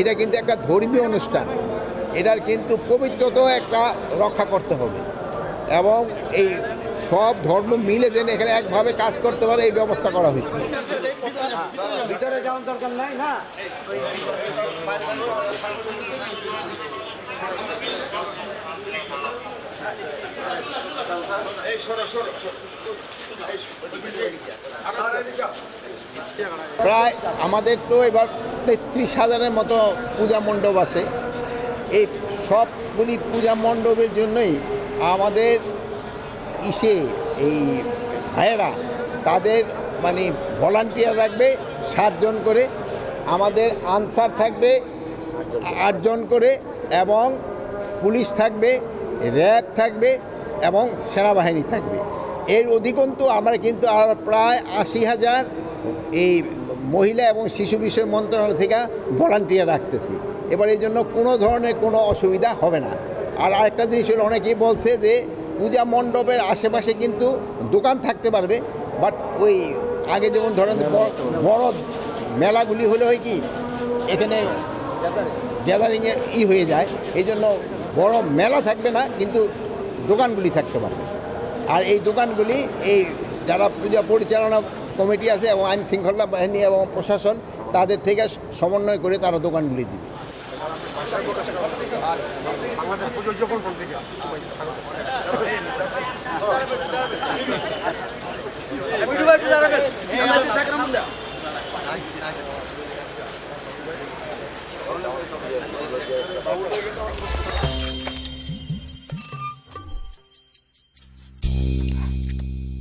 এটা কিন্তু একটা ধর্মীয় অনুষ্ঠান। এটার কিন্তু পবিত্রতাও একটা রক্ষা করতে হবে। এবং এই সব ধর্ম মিলে যেন এখানে একভাবে কাজ করতে পারে এই ব্যবস্থা করা হয়েছে। ভিতরে প্রায় আমাদের তো এবার তেত্রিশ হাজারের মতো পূজা মণ্ডপ আছে। এই সবগুলি পূজা মণ্ডপের জন্যই আমাদের ইসে, এই ভাইয়েরা, তাদের মানে ভলান্টিয়ার রাখবে সাতজন করে, আমাদের আনসার থাকবে আটজন করে এবং পুলিশ থাকবে, র্যাব থাকবে এবং সেনাবাহিনী থাকবে। এর অধিকন্তু আমরা কিন্তু আর প্রায় আশি হাজার এই মহিলা এবং শিশু বিষয় মন্ত্রণালয় থেকে ভলান্টিয়ার রাখতেছি। এবার এই জন্য কোনো ধরনের কোনো অসুবিধা হবে না। আর আরেকটা জিনিস হলো, অনেকেই বলছে যে পূজা মণ্ডপের আশেপাশে কিন্তু দোকান থাকতে পারবে বাট ওই আগে যেমন ধরেন বড়- মেলাগুলি হলে হয় কি, এখানে গ্যাদারিংয়ে ই হয়ে যায়। এই জন্য বড় মেলা থাকবে না, কিন্তু দোকানগুলি থাকতে পারবে। আর এই দোকানগুলি, এই যারা পূজা পরিচালনা কমিটি আছে এবং আইন শৃঙ্খলা বাহিনী এবং প্রশাসন, তাদের থেকে সমন্বয় করে তারা দোকানগুলি দিবে। ভিডিও